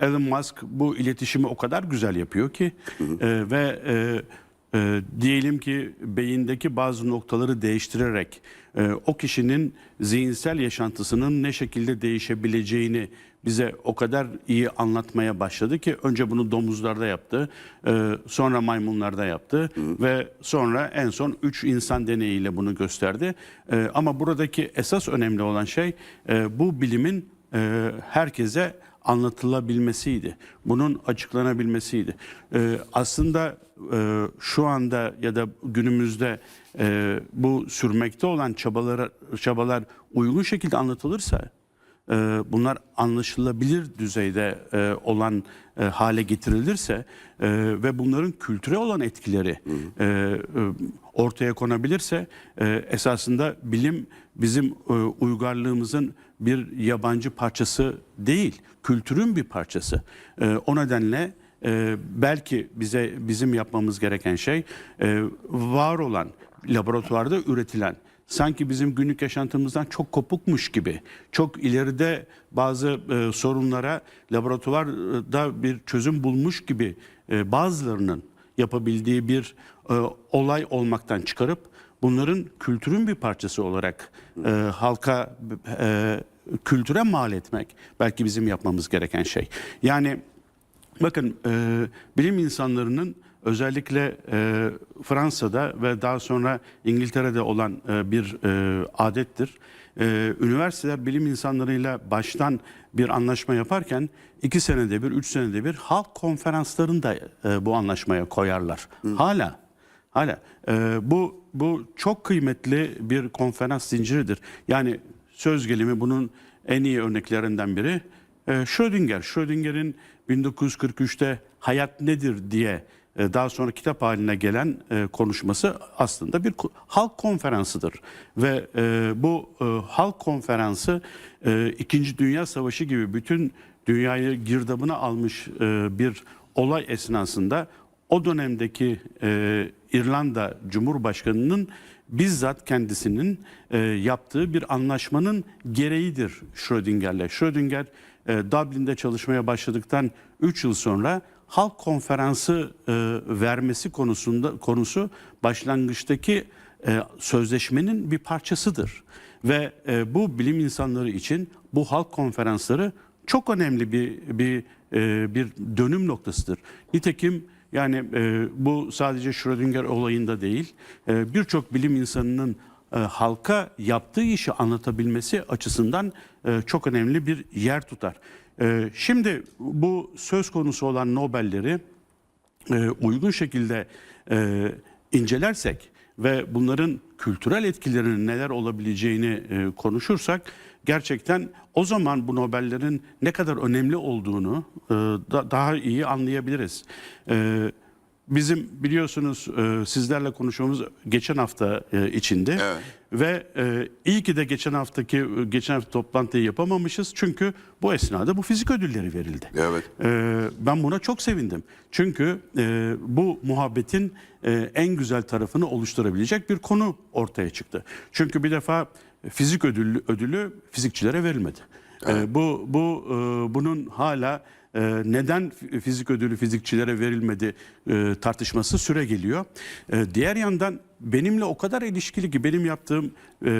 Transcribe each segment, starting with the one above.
Elon Musk bu iletişimi o kadar güzel yapıyor ki e, ve e, e, diyelim ki beyindeki bazı noktaları değiştirerek e, o kişinin zihinsel yaşantısının ne şekilde değişebileceğini bize o kadar iyi anlatmaya başladı ki önce bunu domuzlarda yaptı, e, sonra maymunlarda yaptı ve sonra en son 3 insan deneyiyle bunu gösterdi. E, ama buradaki esas önemli olan şey e, bu bilimin e, herkese anlatılabilmesiydi. Bunun açıklanabilmesiydi. E, aslında e, şu anda ya da günümüzde e, bu sürmekte olan çabalara, çabalar uygun şekilde anlatılırsa e, bunlar anlaşılabilir düzeyde e, olan e, hale getirilirse ve bunların kültüre olan etkileri ortaya konabilirse esasında bilim bizim uygarlığımızın bir yabancı parçası değil, kültürün bir parçası. E, o nedenle e, belki bize bizim yapmamız gereken şey e, var olan laboratuvarda üretilen sanki bizim günlük yaşantımızdan çok kopukmuş gibi, çok ileride bazı e, sorunlara laboratuvarda bir çözüm bulmuş gibi e, bazılarının yapabildiği bir e, olay olmaktan çıkarıp bunların kültürün bir parçası olarak e, halka e, kültüre mal etmek belki bizim yapmamız gereken şey. Yani Bakın e, bilim insanlarının özellikle e, Fransa'da ve daha sonra İngiltere'de olan e, bir e, adettir. E, üniversiteler bilim insanlarıyla baştan bir anlaşma yaparken iki senede bir, üç senede bir halk konferanslarında e, bu anlaşmaya koyarlar. Hala. Hala e, bu bu çok kıymetli bir konferans zinciridir. Yani söz gelimi bunun en iyi örneklerinden biri e, Schrödinger. Schrödinger'in 1943'te hayat nedir diye e, daha sonra kitap haline gelen e, konuşması aslında bir halk konferansıdır. Ve e, bu halk konferansı İkinci Dünya Savaşı gibi bütün dünyayı girdabına almış bir olay esnasında o dönemdeki İrlanda Cumhurbaşkanı'nın bizzat kendisinin e, yaptığı bir anlaşmanın gereğidir Schrödinger'le. Schrödinger e, Dublin'de çalışmaya başladıktan 3 yıl sonra halk konferansı e, vermesi konusunda konusu başlangıçtaki e, sözleşmenin bir parçasıdır. Ve e, bu bilim insanları için bu halk konferansları çok önemli bir bir e, bir dönüm noktasıdır. Nitekim yani e, bu sadece Schrödinger olayında değil, e, birçok bilim insanının e, halka yaptığı işi anlatabilmesi açısından e, çok önemli bir yer tutar. E, şimdi bu söz konusu olan Nobel'leri e, uygun şekilde e, incelersek ve bunların kültürel etkilerinin neler olabileceğini e, konuşursak gerçekten o zaman bu Nobel'lerin ne kadar önemli olduğunu e, da, daha iyi anlayabiliriz. E, bizim biliyorsunuz e, sizlerle konuşmamız geçen hafta e, içinde Evet. ve e, iyi ki de geçen haftaki geçen hafta toplantıyı yapamamışız çünkü bu esnada bu fizik ödülleri verildi. Evet. Ee, ben buna çok sevindim. Çünkü e, bu muhabbetin e, en güzel tarafını oluşturabilecek bir konu ortaya çıktı. Çünkü bir defa fizik ödülü, ödülü fizikçilere verilmedi. Ee, bu bu e, bunun hala e, neden fi- fizik ödülü fizikçilere verilmedi e, tartışması süre geliyor. E, diğer yandan benimle o kadar ilişkili ki benim yaptığım e,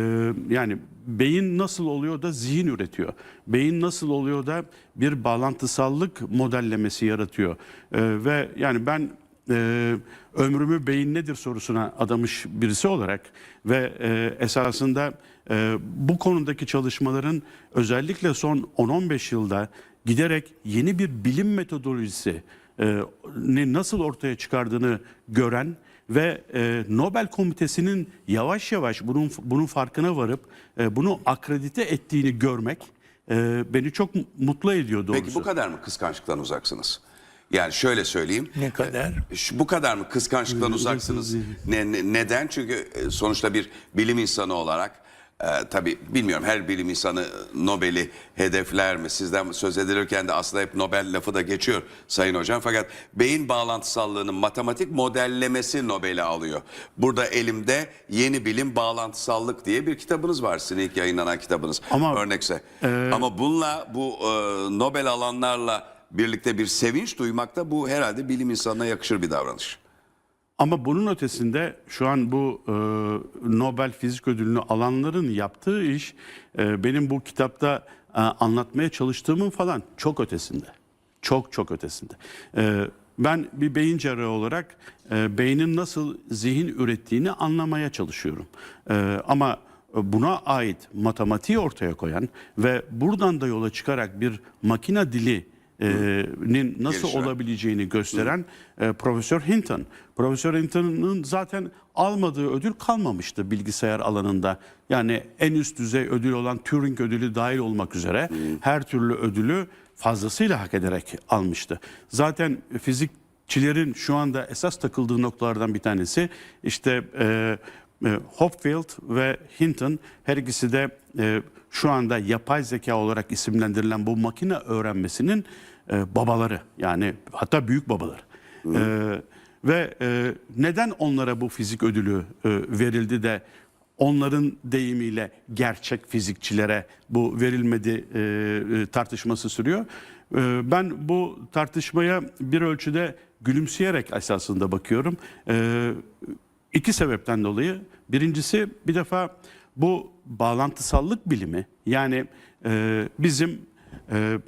yani beyin nasıl oluyor da zihin üretiyor. Beyin nasıl oluyor da bir bağlantısallık modellemesi yaratıyor. E, ve yani ben e, ömrümü beyin nedir sorusuna adamış birisi olarak ve e, esasında e, bu konudaki çalışmaların özellikle son 10-15 yılda giderek yeni bir bilim metodolojisi e, ni nasıl ortaya çıkardığını gören ve e, Nobel Komitesi'nin yavaş yavaş bunun bunun farkına varıp e, bunu akredite ettiğini görmek e, beni çok mutlu ediyor doğrusu. Peki bu kadar mı kıskançlıktan uzaksınız? Yani şöyle söyleyeyim. Ne kadar? Şu- Bu kadar mı kıskançlıktan uzaksınız? Ne, ne- neden? Çünkü sonuçta bir bilim insanı olarak e, tabii bilmiyorum her bilim insanı Nobel'i hedefler mi? Sizden söz edilirken de aslında hep Nobel lafı da geçiyor Sayın Hocam. Fakat beyin bağlantısallığının matematik modellemesi Nobel'i alıyor. Burada elimde Yeni Bilim Bağlantısallık diye bir kitabınız var. Sizin ilk yayınlanan kitabınız. Ama- Örnekse. Ama bununla bu e, Nobel alanlarla birlikte bir sevinç duymak da bu herhalde bilim insanına yakışır bir davranış. Ama bunun ötesinde şu an bu e, Nobel Fizik Ödülünü alanların yaptığı iş e, benim bu kitapta e, anlatmaya çalıştığımın falan çok ötesinde. Çok çok ötesinde. E, ben bir beyin cerrahı olarak e, beynin nasıl zihin ürettiğini anlamaya çalışıyorum. E, ama buna ait matematiği ortaya koyan ve buradan da yola çıkarak bir makina dili nin nasıl Geliştiren. olabileceğini gösteren e, Profesör Hinton. Profesör Hinton'un zaten almadığı ödül kalmamıştı bilgisayar alanında. Yani en üst düzey ödül olan Turing ödülü dahil olmak üzere her türlü ödülü fazlasıyla hak ederek almıştı. Zaten fizikçilerin şu anda esas takıldığı noktalardan bir tanesi işte e, e, Hopfield ve Hinton her ikisi de e, şu anda yapay zeka olarak isimlendirilen bu makine öğrenmesinin e, babaları yani hatta büyük babaları. E, ve e, neden onlara bu fizik ödülü e, verildi de onların deyimiyle gerçek fizikçilere bu verilmedi e, e, tartışması sürüyor. E, ben bu tartışmaya bir ölçüde gülümseyerek esasında bakıyorum. E, İki sebepten dolayı. Birincisi bir defa bu bağlantısallık bilimi yani e, bizim e,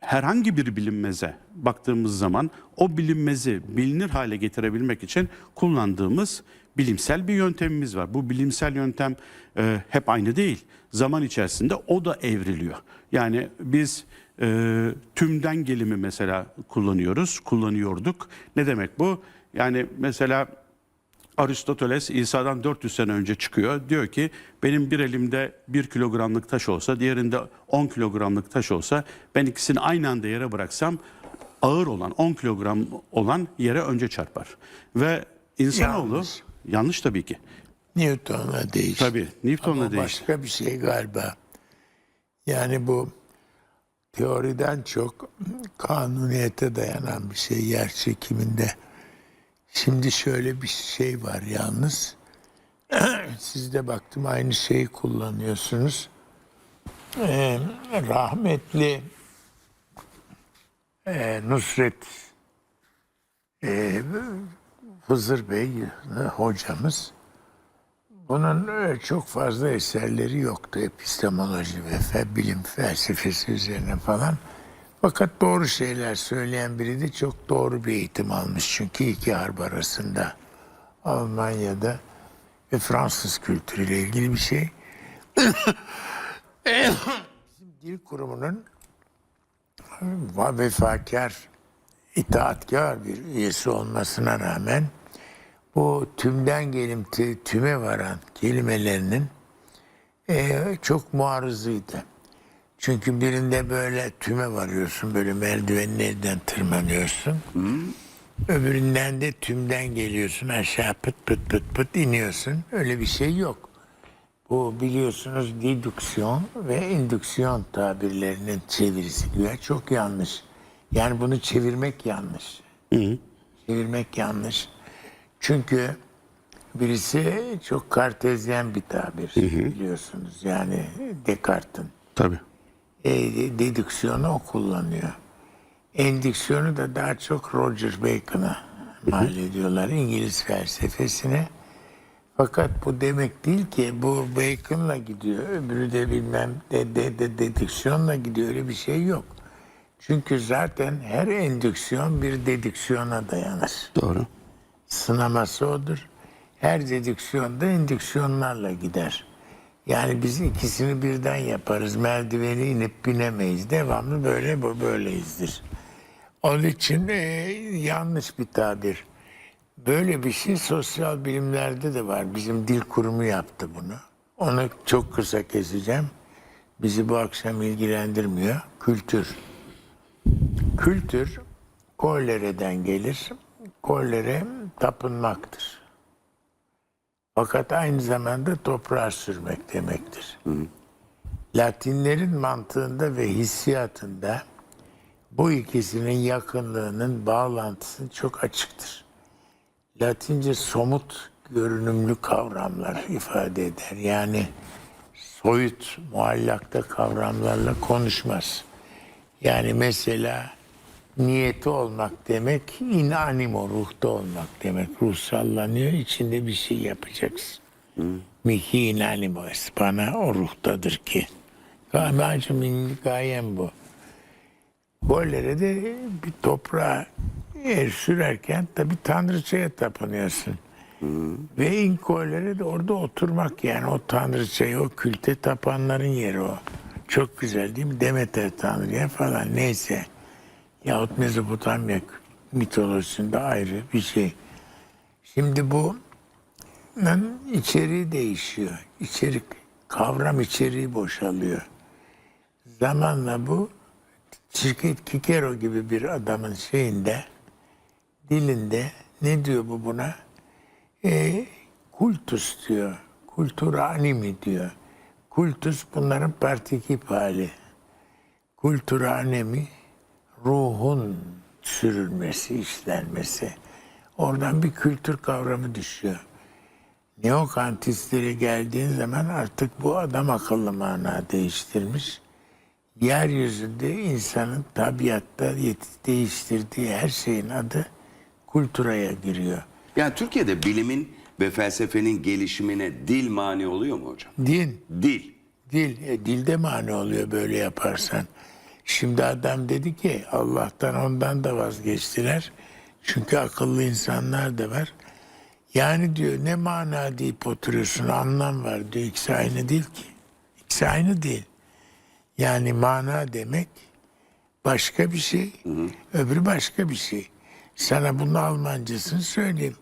herhangi bir bilinmeze baktığımız zaman o bilinmezi bilinir hale getirebilmek için kullandığımız bilimsel bir yöntemimiz var. Bu bilimsel yöntem e, hep aynı değil. Zaman içerisinde o da evriliyor. Yani biz e, tümden gelimi mesela kullanıyoruz, kullanıyorduk. Ne demek bu? Yani mesela Aristoteles İsa'dan 400 sene önce çıkıyor. Diyor ki benim bir elimde 1 kilogramlık taş olsa diğerinde 10 kilogramlık taş olsa ben ikisini aynı anda yere bıraksam ağır olan 10 kilogram olan yere önce çarpar. Ve insanoğlu yanlış, Yanlış. tabii ki. Newton'la değişti. Tabii Newton'la Ama değişti. başka bir şey galiba. Yani bu teoriden çok kanuniyete dayanan bir şey yer çekiminde. Şimdi şöyle bir şey var yalnız. Siz de baktım aynı şeyi kullanıyorsunuz. Ee, rahmetli e, Nusret e, Hızır Bey e, hocamız bunun e, çok fazla eserleri yoktu. Epistemoloji ve bilim felsefesi üzerine falan. Fakat doğru şeyler söyleyen biri de çok doğru bir eğitim almış. Çünkü iki harp arasında Almanya'da ve Fransız kültürüyle ilgili bir şey. Bizim dil kurumunun vefakar, itaatkar bir üyesi olmasına rağmen bu tümden gelimti, tüme varan kelimelerinin eee, çok muarızıydı. Çünkü birinde böyle tüme varıyorsun, böyle merdivenin nereden tırmanıyorsun. Öbüründen de tümden geliyorsun, aşağı pıt pıt pıt pıt iniyorsun. Öyle bir şey yok. Bu biliyorsunuz dedüksiyon ve indüksiyon tabirlerinin çevirisi güya çok yanlış. Yani bunu çevirmek yanlış. Çevirmek yanlış. Çünkü birisi çok kartezyen bir tabir biliyorsunuz. Yani Descartes'in Tabii. E, dedüksiyonu o kullanıyor. Endüksiyonu da daha çok Roger Bacon'a mal ediyorlar. İngiliz felsefesine. Fakat bu demek değil ki bu Bacon'la gidiyor. Öbürü de bilmem de, de, de dedüksiyonla gidiyor. Öyle bir şey yok. Çünkü zaten her endüksiyon bir dedüksiyona dayanır. Doğru. Sınaması odur. Her dedüksiyon da indüksiyonlarla gider. Yani biz ikisini birden yaparız. Merdiveni inip binemeyiz. Devamlı böyle böyleyizdir. Onun için e, yanlış bir tabir. Böyle bir şey sosyal bilimlerde de var. Bizim dil kurumu yaptı bunu. Onu çok kısa keseceğim. Bizi bu akşam ilgilendirmiyor. Kültür. Kültür kollereden gelir. Kollere tapınmaktır. Fakat aynı zamanda toprağa sürmek demektir. Latinlerin mantığında ve hissiyatında bu ikisinin yakınlığının bağlantısı çok açıktır. Latince somut görünümlü kavramlar ifade eder. Yani soyut, muallakta kavramlarla konuşmaz. Yani mesela niyeti olmak demek in animo ruhta olmak demek. Ruh sallanıyor içinde bir şey yapacaksın. Mihi in animo bana o ruhtadır ki. Amacım gayem bu. Gollere de bir toprağa el sürerken tabi tanrıçaya tapınıyorsun. Ve inkollere de orada oturmak yani o tanrıçaya, o külte tapanların yeri o. Çok güzel değil mi? Demeter tanrıya falan neyse. Yahut Mezopotamya mitolojisinde ayrı bir şey. Şimdi bu içeriği değişiyor. İçerik, kavram içeriği boşalıyor. Zamanla bu Şirket Kikero gibi bir adamın şeyinde, dilinde ne diyor bu buna? E, kultus diyor. Kultura animi diyor. Kultus bunların partikip hali. Kultura anemi ruhun sürülmesi, işlenmesi. Oradan bir kültür kavramı düşüyor. Neokantistlere geldiğin zaman artık bu adam akıllı mana değiştirmiş. Yeryüzünde insanın tabiatta değiştirdiği her şeyin adı kulturaya giriyor. Yani Türkiye'de bilimin ve felsefenin gelişimine dil mani oluyor mu hocam? Din, Dil. dil, e, dilde mani oluyor böyle yaparsan. Şimdi adam dedi ki Allah'tan ondan da vazgeçtiler. Çünkü akıllı insanlar da var. Yani diyor ne mana deyip oturuyorsun anlam var diyor. İkisi aynı değil ki. İkisi aynı değil. Yani mana demek başka bir şey, öbürü başka bir şey. Sana bunun Almancasını söyleyeyim.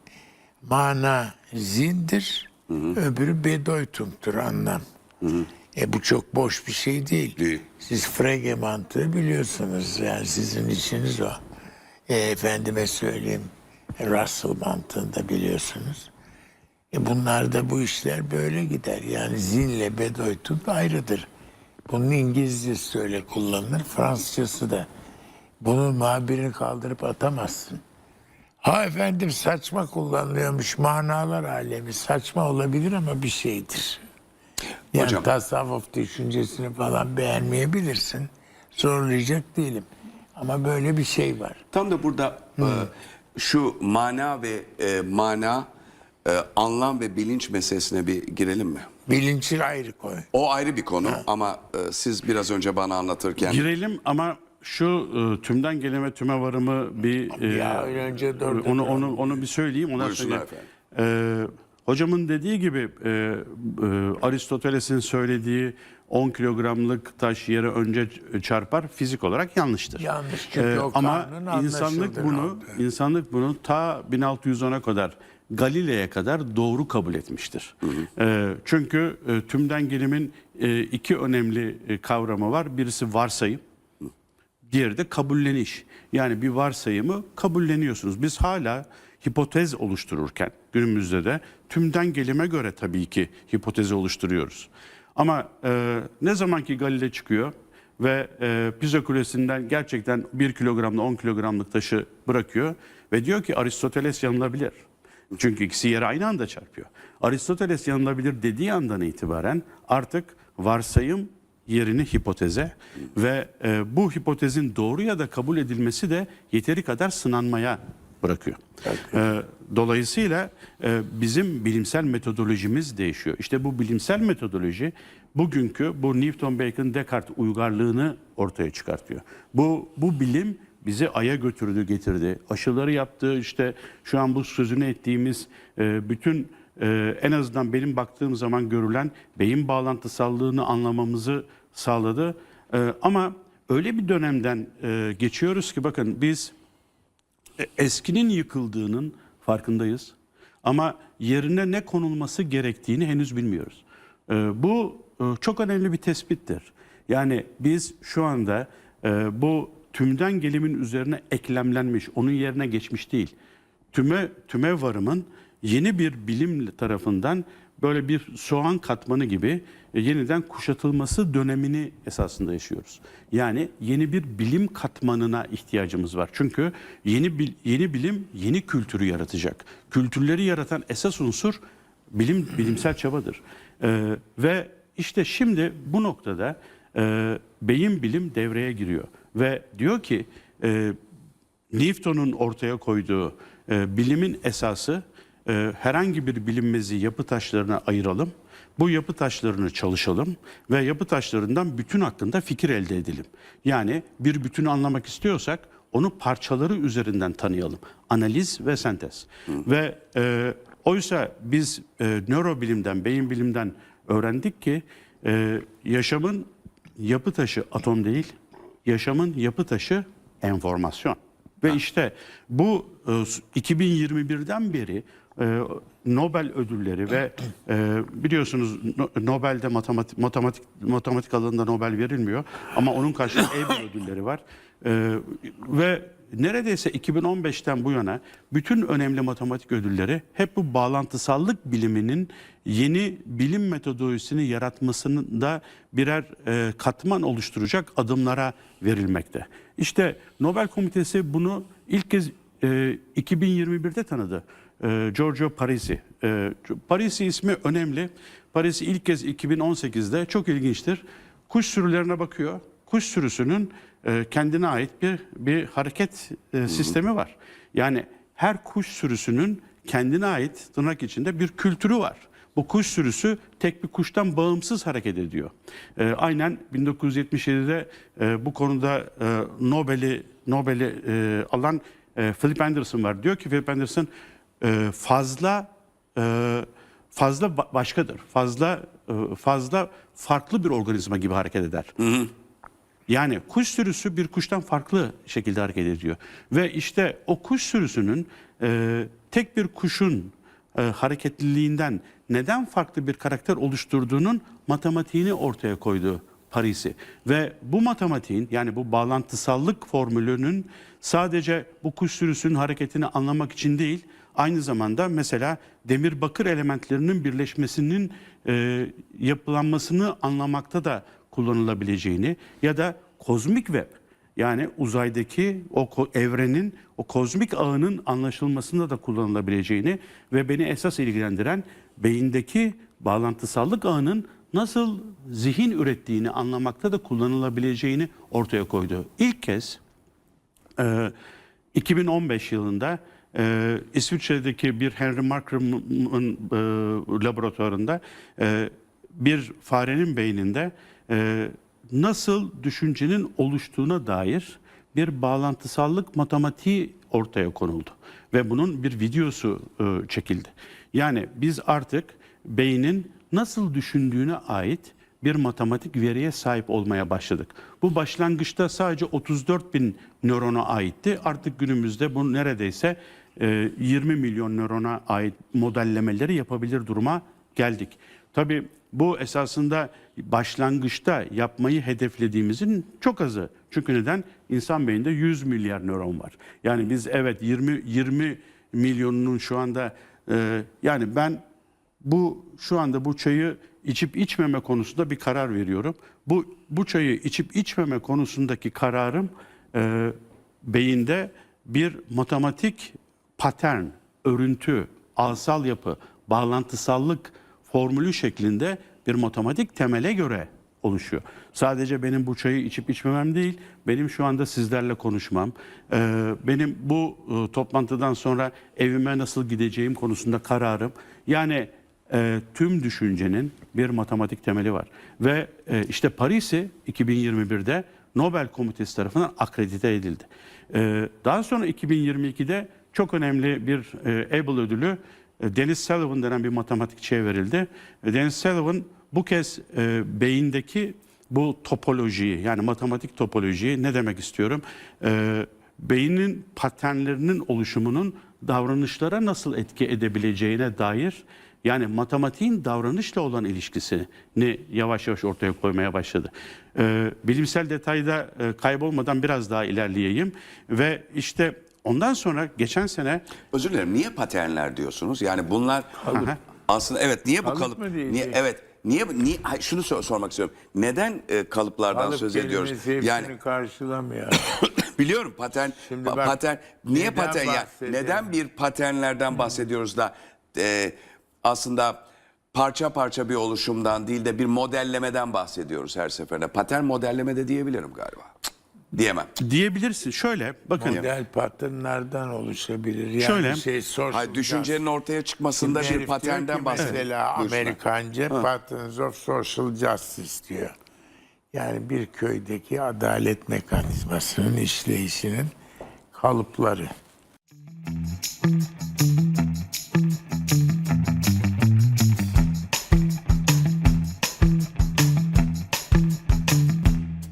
Mana zindir, öbürü bedeutum'tur anlam. E bu çok boş bir şey değil. Değil. Siz Frege mantığı biliyorsunuz. Yani sizin işiniz o. E, efendime söyleyeyim Russell mantığını da biliyorsunuz. E bunlar da bu işler böyle gider. Yani zinle bedeutum ayrıdır. Bunun İngilizcesi öyle kullanılır. Fransızcası da. Bunun muhabirini kaldırıp atamazsın. Ha efendim saçma kullanılıyormuş. Manalar alemi saçma olabilir ama bir şeydir. Yani Hocam. tasavvuf düşüncesini falan beğenmeyebilirsin. Zorlayacak değilim. Ama böyle bir şey var. Tam da burada e, şu mana ve e, mana, e, anlam ve bilinç meselesine bir girelim mi? Bilinci ayrı koy. O ayrı bir konu ama e, siz biraz önce bana anlatırken Girelim ama şu e, tümden geleme tüme varımı bir e, Ya önce onu onu onu bir söyleyeyim ondan Buyursunlar sonra efendim. e, hocamın dediği gibi e, e, Aristoteles'in söylediği 10 kilogramlık taş yere önce çarpar fizik olarak yanlıştır. Yanlış çünkü o E, ama insanlık bunu oldu. insanlık bunu ta 1610'a kadar Galile'ye kadar doğru kabul etmiştir. E, çünkü e, tümden gelimin e, iki önemli e, kavramı var. Birisi varsayım, diğeri de kabulleniş. Yani bir varsayımı kabulleniyorsunuz. Biz hala hipotez oluştururken günümüzde de tümden gelime göre tabii ki hipotezi oluşturuyoruz. Ama e, ne zamanki Galile çıkıyor ve e, Pisa Kulesi'nden gerçekten 1 kilogramla 10 kilogramlık taşı bırakıyor ve diyor ki Aristoteles yanılabilir. Çünkü ikisi yere aynı anda çarpıyor. Aristoteles yanılabilir dediği andan itibaren artık varsayım yerini hipoteze ve e, bu hipotezin doğru ya da kabul edilmesi de yeteri kadar sınanmaya bırakıyor. E, dolayısıyla e, bizim bilimsel metodolojimiz değişiyor. İşte bu bilimsel metodoloji bugünkü bu Newton Bacon Descartes uygarlığını ortaya çıkartıyor. Bu bu bilim bizi aya götürdü getirdi. Aşıları yaptı işte şu an bu sözünü ettiğimiz e, bütün e, en azından benim baktığım zaman görülen beyin bağlantısallığını anlamamızı sağladı. E, ama öyle bir dönemden e, geçiyoruz ki bakın biz eskinin yıkıldığının farkındayız. Ama yerine ne konulması gerektiğini henüz bilmiyoruz. E, bu e, çok önemli bir tespittir. Yani biz şu anda e, bu tümden gelimin üzerine eklemlenmiş, onun yerine geçmiş değil. Tüme tüme varımın yeni bir bilim tarafından böyle bir soğan katmanı gibi e, yeniden kuşatılması dönemini esasında yaşıyoruz. Yani yeni bir bilim katmanına ihtiyacımız var. Çünkü yeni yeni bilim yeni kültürü yaratacak. Kültürleri yaratan esas unsur bilim bilimsel çabadır. Ee, ve işte şimdi bu noktada e, beyin bilim devreye giriyor. ve diyor ki e, Newton'un ortaya koyduğu e, bilimin esası e, herhangi bir bilinmezi yapı taşlarına ayıralım. Bu yapı taşlarını çalışalım ve yapı taşlarından bütün hakkında fikir elde edelim. Yani bir bütünü anlamak istiyorsak onu parçaları üzerinden tanıyalım. Analiz ve sentez. Ve e, oysa biz e, nörobilimden, beyin bilimden öğrendik ki e, yaşamın yapı taşı atom değil, yaşamın yapı taşı enformasyon. Ve işte bu e, 2021'den beri e, Nobel ödülleri ve e, biliyorsunuz No- Nobel'de matematik matematik matematik alanında Nobel verilmiyor ama onun karşılığında Abel ödülleri var. E, ve neredeyse 2015'ten bu yana bütün önemli matematik ödülleri hep bu bağlantısallık biliminin yeni bilim metodolojisini yaratmasında birer e, katman oluşturacak adımlara verilmekte. İşte Nobel Komitesi bunu ilk kez e, 2021'de tanıdı. E, Giorgio Parisi. E, Parisi ismi önemli. Parisi ilk kez 2018'de çok ilginçtir. Kuş sürülerine bakıyor. Kuş sürüsünün e, kendine ait bir bir hareket e, sistemi var. Yani her kuş sürüsünün kendine ait tırnak içinde bir kültürü var. Bu kuş sürüsü tek bir kuştan bağımsız hareket ediyor. E, aynen 1977'de e, bu konuda e, Nobel'i Nobel'i e, alan e, Philip Anderson var. Diyor ki Philip Anderson fazla e, fazla ba- başkadır. Fazla e, fazla farklı bir organizma gibi hareket eder. Yani kuş sürüsü bir kuştan farklı şekilde hareket ediyor. Ve işte o kuş sürüsünün e, tek bir kuşun e, hareketliliğinden neden farklı bir karakter oluşturduğunun matematiğini ortaya koydu Parisi. Ve bu matematiğin yani bu bağlantısallık formülünün sadece bu kuş sürüsünün hareketini anlamak için değil, aynı zamanda mesela demir bakır elementlerinin birleşmesinin e, yapılanmasını anlamakta da kullanılabileceğini ya da kozmik web yani uzaydaki o evrenin o kozmik ağının anlaşılmasında da kullanılabileceğini ve beni esas ilgilendiren beyindeki bağlantısallık ağının nasıl zihin ürettiğini anlamakta da kullanılabileceğini ortaya koydu. İlk kez ee, 2015 yılında e, İsviçre'deki bir Henry Markram'ın e, laboratuvarında e, bir farenin beyninde e, nasıl düşüncenin oluştuğuna dair bir bağlantısallık matematiği ortaya konuldu ve bunun bir videosu e, çekildi. Yani biz artık beynin nasıl düşündüğüne ait bir matematik veriye sahip olmaya başladık. Bu başlangıçta sadece 34 bin nörona aitti. Artık günümüzde bu neredeyse e, 20 milyon nörona ait modellemeleri yapabilir duruma geldik. Tabii bu esasında başlangıçta yapmayı hedeflediğimizin çok azı. Çünkü neden? İnsan beyninde 100 milyar nöron var. Yani biz evet 20 20 milyonunun şu anda e, yani ben bu şu anda bu çayı içip içmeme konusunda bir karar veriyorum. Bu bu çayı içip içmeme konusundaki kararım e, beyinde bir matematik patern, örüntü, alsal yapı, bağlantısallık formülü şeklinde bir matematik temele göre oluşuyor. Sadece benim bu çayı içip içmemem değil, benim şu anda sizlerle konuşmam, e, benim bu e, toplantıdan sonra evime nasıl gideceğim konusunda kararım. Yani e, tüm düşüncenin bir matematik temeli var. Ve e, işte Paris'i 2021'de Nobel Komitesi tarafından akredite edildi. E, daha sonra 2022'de çok önemli bir e, Abel ödülü e, Dennis Sullivan denen bir matematikçiye verildi. E, Dennis Sullivan bu kez e, beyindeki bu topolojiyi yani matematik topolojiyi ne demek istiyorum? E, beynin paternlerinin oluşumunun davranışlara nasıl etki edebileceğine dair yani matematiğin davranışla olan ilişkisini yavaş yavaş ortaya koymaya başladı. Ee, bilimsel detayda e, kaybolmadan biraz daha ilerleyeyim ve işte ondan sonra geçen sene Özür dilerim. Niye paternler diyorsunuz? Yani bunlar aslında evet niye bu Kalıp kalıp? mı diyecek? Niye evet niye niye hayır, şunu sor- sormak istiyorum. Neden e, kalıplardan Kalıp söz ediyoruz? kelimesi hepsini Yani karşılamıyor. biliyorum patern Şimdi pa- bak, patern niye neden patern ya neden bir paternlerden bahsediyoruz da e, aslında parça parça bir oluşumdan değil de bir modellemeden bahsediyoruz her seferinde. Patern modelleme de diyebilirim galiba. diyemem. Diyebilirsin. Şöyle bakın. Model patternlardan oluşabilir. Yani Şöyle. şey social Hayır, düşüncenin ortaya çıkmasında Şimdi bir paternden bahsediyor. Mesela. Amerikanca Patterns of Social Justice diyor. Yani bir köydeki adalet mekanizmasının işleyişinin kalıpları.